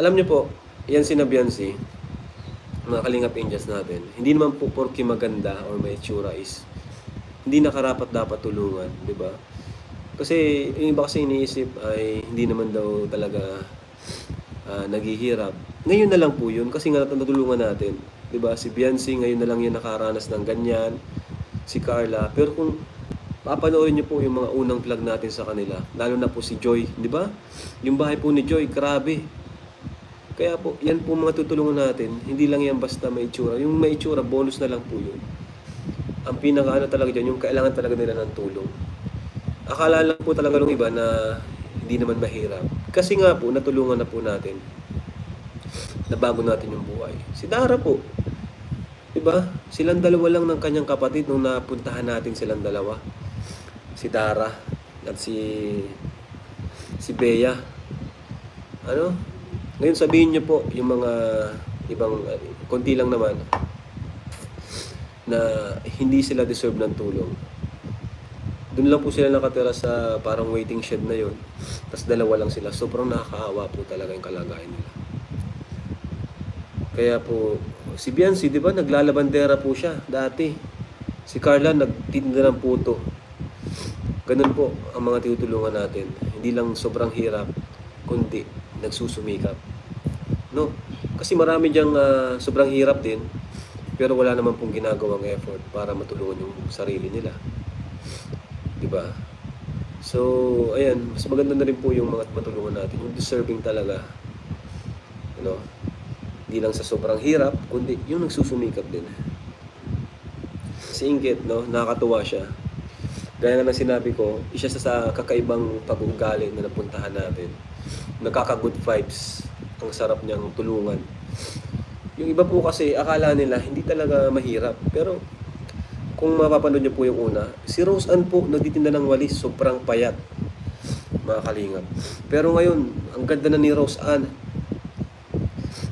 Alam niyo po, yan si Nabiansi, mga kalingap angels natin. Hindi naman po porke maganda or may tsura is hindi nakarapat dapat tulungan, di ba? Kasi yung iba kasi iniisip ay hindi naman daw talaga ah, naghihirap. Ngayon na lang po yun kasi nga natutulungan natin. 'Di ba? Si Biancy ngayon na lang yun nakaranas ng ganyan. Si Carla. Pero kung papanoorin niyo po yung mga unang vlog natin sa kanila, lalo na po si Joy, 'di ba? Yung bahay po ni Joy, grabe. Kaya po, yan po mga tutulungan natin. Hindi lang yan basta may itsura. Yung may itsura, bonus na lang po yun. Ang pinaka talaga dyan, yung kailangan talaga nila ng tulong. Akala lang po talaga ng iba na hindi naman mahirap. Kasi nga po, natulungan na po natin. Nabago natin yung buhay. Si Dara po. Diba? Silang dalawa lang ng kanyang kapatid nung napuntahan natin silang dalawa. Si Dara at si si Bea. Ano? Ngayon sabihin niyo po yung mga ibang konti lang naman na hindi sila deserve ng tulong. Doon lang po sila nakatira sa parang waiting shed na yon. Tapos dalawa lang sila. Sobrang nakakaawa po talaga yung kalagayan nila. Kaya po, si Biancy, di ba, naglalabandera po siya dati. Si Carla, nagtitinda ng puto. Ganun po ang mga tinutulungan natin. Hindi lang sobrang hirap, kundi nagsusumikap. No? Kasi marami diyang ah, sobrang hirap din, pero wala naman pong ginagawang effort para matulungan yung sarili nila. Di ba? So, ayan, mas maganda na rin po yung mga matulungan natin, yung deserving talaga. Ano? Hindi lang sa sobrang hirap, kundi yung nagsusumikap din. Si no, nakakatuwa siya. Gaya nga ng sinabi ko, isa sa, sa kakaibang pag-uugali na napuntahan natin. Nakaka-good vibes. Ang sarap niyang tulungan. Yung iba po kasi, akala nila hindi talaga mahirap. Pero kung mapapanood niyo po yung una, si Rose Ann po nagtitinda ng walis, sobrang payat. Mga kalingap. Pero ngayon, ang ganda na ni Rose Ann.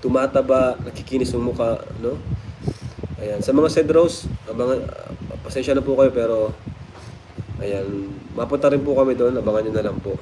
Tumataba, nakikinis yung mukha, no? Ayan, sa mga Sed Rose, abangan, pasensya na po kayo pero ayan, mapunta rin po kami doon, abangan nyo na lang po.